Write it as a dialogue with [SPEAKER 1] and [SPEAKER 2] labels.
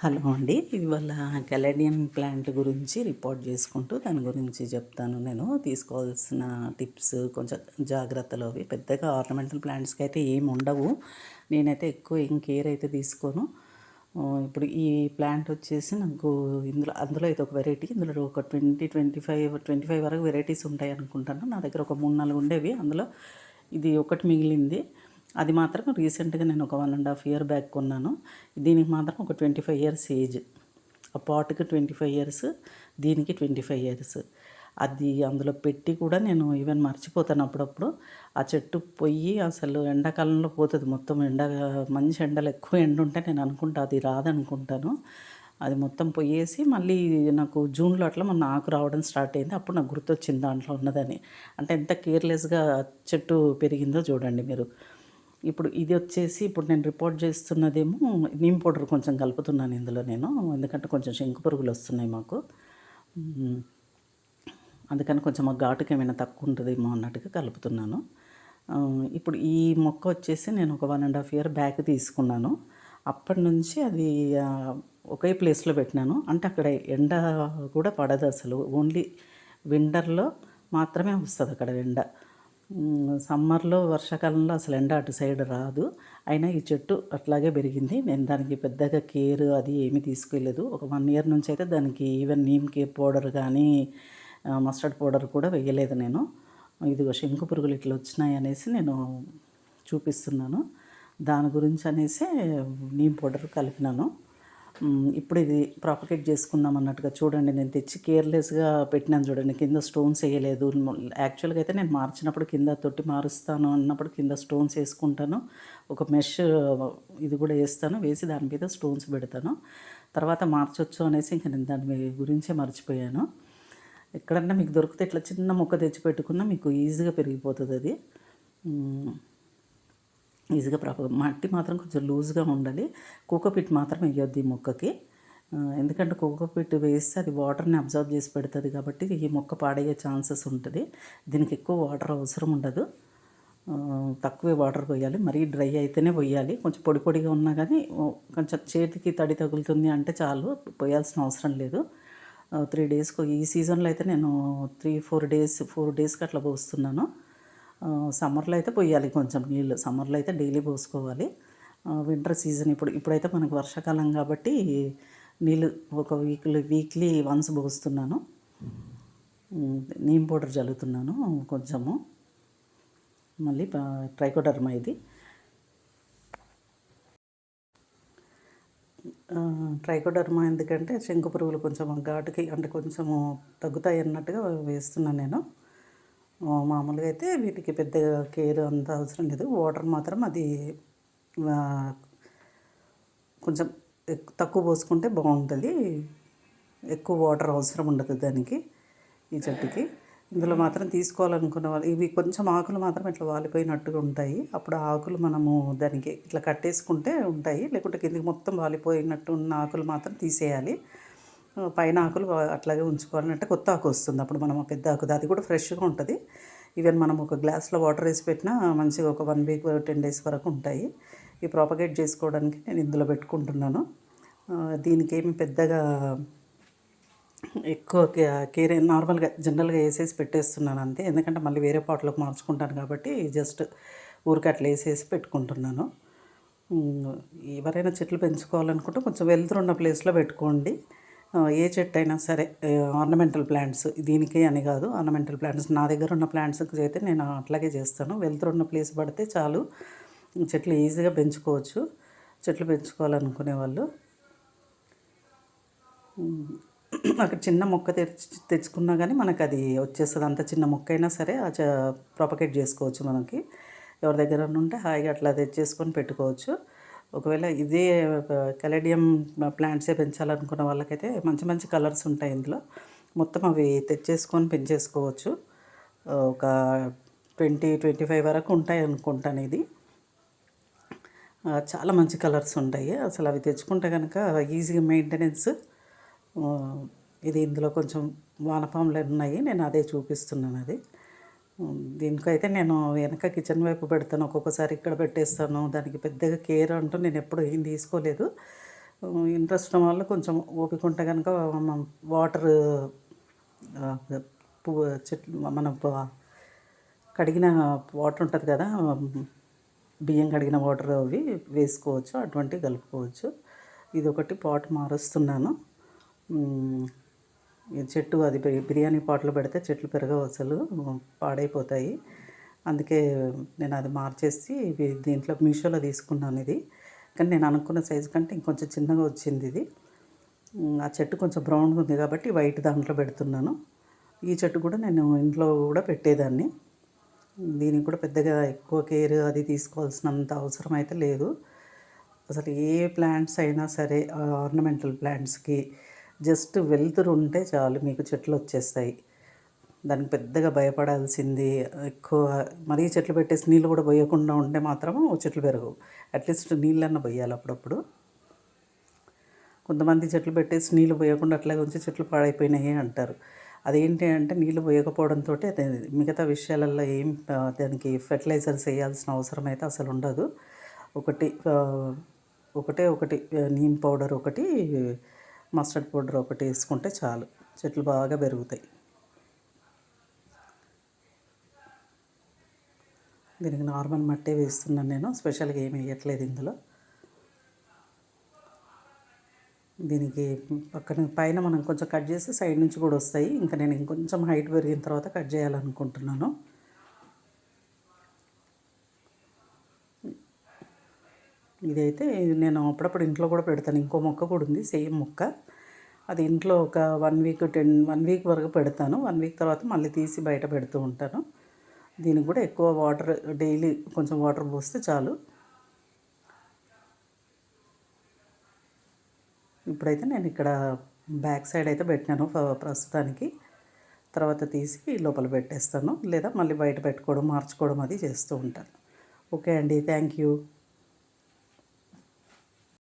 [SPEAKER 1] Hello అండి. ఇవాళ కెలేడియన్ plant గురించి రిపోర్ట్ చేసుకుంటూ దాని గురించి చెప్తాను నేను. తీసుకోవాల్సిన టిప్స్ కొంచెం జాగ్రత్తలు అవి. పెద్దగా ఆర్నమెంటల్ ప్లాంట్స్కి అయితే ఏమి ఉండవు. నేనైతే ఎక్కువ ఏం కేర్ అయితే తీసుకోను. ఇప్పుడు ఈ ప్లాంట్ వచ్చేసి నాకు ఇందులో అందులో ఇది ఒక వెరైటీ ఇందులో ఒక twenty twenty five twenty five వరకు వెరైటీస్ ఉంటాయి అనుకుంటాను. నా దగ్గర ఒక మూడు నాలుగు ఉండేవి. అందులో ఇది ఒకటి మిగిలింది. అది మాత్రం రీసెంట్గా నేను ఒక one and half year back కొన్నాను. దీనికి మాత్రం ఒక ట్వంటీ ఫైవ్ ఇయర్స్ ఏజ్ ఆ పాట్కి ట్వంటీ ఫైవ్ ఇయర్స్ దీనికి ట్వంటీ ఫైవ్ ఇయర్స్ అది అందులో పెట్టి కూడా నేను ఈవెన్ మర్చిపోతాను అప్పుడప్పుడు. ఆ చెట్టు పొయ్యి అసలు ఎండాకాలంలో పోతుంది. మొత్తం ఎండ మంచి ఎండలు ఎక్కువ ఎండ ఉంటే నేను అనుకుంటా అది రాదనుకుంటాను. అది మొత్తం పొయ్యేసి మళ్ళీ నాకు జూన్లో అట్లా మన ఆకు రావడం స్టార్ట్ అయింది. అప్పుడు నాకు గుర్తొచ్చింది దాంట్లో ఉన్నదని. అంటే ఎంత కేర్లెస్గా చెట్టు పెరిగిందో చూడండి మీరు. ఇప్పుడు ఇది వచ్చేసి ఇప్పుడు నేను రిపోర్ట్ చేస్తున్నదేమో నీమ్ పౌడర్ కొంచెం కలుపుతున్నాను ఇందులో నేను ఎందుకంటే కొంచెం శంకు పురుగులు వస్తున్నాయి మాకు. అందుకని కొంచెం మా ఘాటుకి ఏమైనా తక్కువ ఉంటుందేమో అన్నట్టుగా కలుపుతున్నాను. ఇప్పుడు ఈ మొక్క వచ్చేసి నేను ఒక one and half year back తీసుకున్నాను. అప్పటి నుంచి అది ఒకే ప్లేస్లో పెట్టినాను. అంటే అక్కడ ఎండ కూడా పడదు అసలు. ఓన్లీ వింటర్లో మాత్రమే వస్తుంది అక్కడ ఎండ. సమ్మర్లో వర్షాకాలంలో అసలు ఎండ అటు సైడ్ రాదు. అయినా ఈ చెట్టు అట్లాగే పెరిగింది. నేను దానికి పెద్దగా కేర్ అది ఏమీ తీసుకెళ్ళలేదు ఒక వన్ ఇయర్ నుంచి అయితే దానికి ఈవెన్ నీమ్ కేర్ పౌడర్ కానీ మస్టర్డ్ పౌడర్ కూడా వేయలేదు నేను. ఇదిగో శంకు పురుగులు ఇట్లా వచ్చినాయి అనేసి నేను చూపిస్తున్నాను. దాని గురించి అనేసి నీమ్ పౌడర్ కలిపినాను. ఇప్పుడు ఇది ప్రాపకేట్ చేసుకుందాం అన్నట్టుగా చూడండి. నేను తెచ్చి కేర్లెస్గా పెట్టినాను చూడండి. కింద స్టోన్స్ వేయలేదు. యాక్చువల్గా అయితే నేను మార్చినప్పుడు కింద తొట్టి మారుస్తాను అన్నప్పుడు కింద స్టోన్స్ వేసుకుంటాను. ఒక మెష్ ఇది కూడా వేస్తాను. వేసి దాని మీద స్టోన్స్ పెడతాను. తర్వాత మార్చొచ్చు అనేసి ఇంకా నేను దాని గురించే మర్చిపోయాను. ఎక్కడన్నా మీకు దొరికితే ఇట్లా చిన్న మొక్క తెచ్చి పెట్టుకున్నా మీకు ఈజీగా పెరిగిపోతుంది అది. ఈజీగా ప్రాపర్ మట్టి మాత్రం కొంచెం లూజ్గా ఉండాలి. కోకోపిట్ మాత్రం వేయొద్దు ఈ మొక్కకి. ఎందుకంటే కోకోపిట్ వేస్తే అది వాటర్ని అబ్జర్వ్ చేసి పెడుతుంది కాబట్టి ఈ మొక్క పాడయ్యే ఛాన్సెస్ ఉంటుంది. దీనికి ఎక్కువ వాటర్ అవసరం ఉండదు. తక్కువే వాటర్ పోయాలి. మరీ డ్రై అయితేనే పోయాలి. కొంచెం పొడి పొడిగా ఉన్నా కానీ కొంచెం చేతికి తడి తగులుతుంది అంటే చాలు పోయాల్సిన అవసరం లేదు. త్రీ డేస్కి ఈ సీజన్లో అయితే నేను త్రీ ఫోర్ డేస్ ఫోర్ డేస్కి అట్లా పోస్తున్నాను. సమ్మర్లో అయితే పోయాలి కొంచెం నీళ్ళు. సమ్మర్లో అయితే డైలీ పోసుకోవాలి. వింటర్ సీజన్ ఇప్పుడు ఇప్పుడైతే మనకు వర్షాకాలం కాబట్టి నీళ్ళు ఒక వీక్లీ వీక్లీ వన్స్ పోస్తున్నాను. నీమ్ పౌడర్ చల్లుతున్నాను కొంచెము. మళ్ళీ ట్రైకోడర్మా ఇది. ట్రైకోడర్మా ఎందుకంటే శంకు పురుగులు కొంచెం ఘాటుకి అంటే కొంచెము తగ్గుతాయి అన్నట్టుగా వేస్తున్నాను నేను. మామూలుగా అయితే వీటికి పెద్దగా కేర్ అంత అవసరం లేదు. వాటర్ మాత్రం అది కొంచెం ఎక్- తక్కువ పోసుకుంటే బాగుంటుంది. ఎక్కువ వాటర్ అవసరం ఉండదు దానికి ఈ చెట్టుకి. ఇందులో మాత్రం తీసుకోవాలనుకున్న వాళ్ళు ఇవి కొంచెం ఆకులు మాత్రం ఇట్లా వాలిపోయినట్టుగా ఉంటాయి. అప్పుడు ఆకులు మనము దానికి ఇట్లా కట్టేసుకుంటే ఉంటాయి. లేకుంటే కిందికి మొత్తం వాలిపోయినట్టు ఉన్న ఆకులు మాత్రం తీసేయాలి. పైన ఆకులు అట్లాగే ఉంచుకోవాలంటే కొత్త ఆకు వస్తుంది. అప్పుడు మనం పెద్ద ఆకు అది కూడా ఫ్రెష్గా ఉంటుంది. ఈవెన్ మనం ఒక గ్లాస్లో వాటర్ వేసి పెట్టినా మంచిగా ఒక వన్ వీక్ టెన్ డేస్ వరకు ఉంటాయి. ఈ ప్రాపగేట్ చేసుకోవడానికి నేను ఇందులో పెట్టుకుంటున్నాను. దీనికి ఏమి పెద్దగా ఎక్కువ కే- కేర్ నార్మల్గా జనరల్గా వేసేసి పెట్టేస్తున్నాను అంతే. ఎందుకంటే మళ్ళీ వేరే పాటలోకి మార్చుకుంటాను కాబట్టి జస్ట్ ఊరికి అట్లా వేసేసి పెట్టుకుంటున్నాను. ఎవరైనా చెట్లు పెంచుకోవాలనుకుంటే కొంచెం వెళ్తురున్న ప్లేస్లో పెట్టుకోండి. ఏ చెట్టు అయినా సరే ఆర్నమెంటల్ ప్లాంట్స్ దీనికి అని కాదు ఆర్నమెంటల్ ప్లాంట్స్ నా దగ్గర ఉన్న ప్లాంట్స్కి అయితే నేను అట్లాగే చేస్తాను. వెళ్తురున్న ప్లేస్ పడితే చాలు. చెట్లు ఈజీగా పెంచుకోవచ్చు. చెట్లు పెంచుకోవాలనుకునే వాళ్ళు. అక్కడ చిన్న మొక్క తెచ్చి తెచ్చుకున్నా కానీ మనకు అది వచ్చేస్తుంది. అంత చిన్న మొక్క అయినా సరే ప్రాపగేట్ చేసుకోవచ్చు మనకి. ఎవరి దగ్గర ఉంటే హాయిగా అట్లా తెచ్చేసుకొని పెట్టుకోవచ్చు. ఒకవేళ ఇదే కెలేడియం ప్లాంట్సే పెంచాలనుకున్న వాళ్ళకైతే మంచి మంచి కలర్స్ ఉంటాయి ఇందులో. మొత్తం అవి తెచ్చేసుకొని పెంచేసుకోవచ్చు. ఒక ట్వంటీ ట్వంటీ ఫైవ్ వరకు ఉంటాయి అనుకుంటాను ఇది. చాలా మంచి కలర్స్ ఉంటాయి. అసలు అవి తెచ్చుకుంటే కనుక ఈజీగా మెయింటెనెన్స్ ఇది ఇందులో కొంచెం వానపాములు ఉన్నాయి. నేను అదే చూపిస్తున్నాను అది. దీనికైతే నేను వెనక కిచెన్ వైపు పెడతాను. ఒక్కొక్కసారి ఇక్కడ పెట్టేస్తాను. దానికి పెద్దగా కేర్ అంటూ నేను ఎప్పుడు ఏం తీసుకోలేదు. ఇంట్రెస్ట్ ఉన్న వాళ్ళు కొంచెం ఓపిక ఉంటే కనుక వాటర్ పువ్వు చెట్లు మన కడిగిన వాటర్ ఉంటుంది కదా బియ్యం కడిగిన వాటర్ అవి వేసుకోవచ్చు. అటువంటివి కలుపుకోవచ్చు. ఇది ఒకటి పాట్ మారుస్తున్నాను. చెట్టు అది బిర్యానీ పాటలు పెడితే చెట్లు పెరగవు అసలు పాడైపోతాయి. అందుకే నేను అది మార్చేసి దీంట్లో మీషోలో తీసుకున్నాను ఇది. కానీ నేను అనుకున్న సైజు కంటే ఇంకొంచెం చిన్నగా వచ్చింది ఇది. ఆ చెట్టు కొంచెం బ్రౌన్గా ఉంది కాబట్టి వైట్ దాంట్లో పెడుతున్నాను. ఈ చెట్టు కూడా నేను ఇంట్లో కూడా పెట్టేదాన్ని. దీనికి కూడా పెద్దగా ఎక్కువ కేర్ అది తీసుకోవాల్సినంత అవసరం అయితే లేదు. అసలు ఏ ప్లాంట్స్ అయినా సరే ఆర్నమెంటల్ ప్లాంట్స్కి జస్ట్ వెలుతురు ఉంటే చాలు మీకు చెట్లు వచ్చేస్తాయి దానికి పెద్దగా భయపడాల్సింది ఎక్కువ మరీ చెట్లు పెట్టేసి నీళ్ళు కూడా పోయకుండా ఉంటే మాత్రం చెట్లు పెరగవు. అట్లీస్ట్ నీళ్ళన్న పోయాలి అప్పుడప్పుడు. కొంతమంది చెట్లు పెట్టేసి నీళ్ళు పోయకుండా అట్లాగే ఉంచి చెట్లు పాడైపోయినాయి అంటారు. అదేంటి అంటే నీళ్ళు పోయకపోవడంతో మిగతా విషయాలలో ఏం దానికి ఫెర్టిలైజర్స్ వేయాల్సిన అవసరం అయితే అసలు ఉండదు. ఒకటి ఒకటే ఒకటి నీమ్ పౌడర్ ఒకటి మస్టర్డ్ పౌడర్ ఒకటి వేసుకుంటే చాలు. చెట్లు బాగా పెరుగుతాయి. దీనికి నార్మల్ మట్టే వేస్తున్నాను నేను. స్పెషల్గా ఏమి వేయట్లేదు ఇందులో. దీనికి పక్కన పైన మనం కొంచెం కట్ చేసి సైడ్ నుంచి కూడా వస్తాయి. ఇంకా నేను ఇంకొంచెం హైట్ పెరిగిన తర్వాత కట్ చేయాలనుకుంటున్నాను. ఇదైతే నేను అప్పుడప్పుడు ఇంట్లో కూడా పెడతాను. ఇంకో మొక్క కూడా ఉంది సేమ్ మొక్క. అది ఇంట్లో ఒక one week ten one week వరకు పెడతాను. వన్ వీక్ తర్వాత మళ్ళీ తీసి బయట పెడుతూ ఉంటాను. దీనికి కూడా ఎక్కువ వాటర్ డైలీ కొంచెం వాటర్ పోస్తే చాలు. ఇప్పుడైతే నేను ఇక్కడ బ్యాక్ సైడ్ అయితే పెట్టినాను ప్రస్తుతానికి. తర్వాత తీసి లోపల పెట్టేస్తాను. లేదా మళ్ళీ బయట పెట్టుకోవడం మార్చుకోవడం అది చేస్తూ ఉంటాను. ఓకే అండి. Thank you.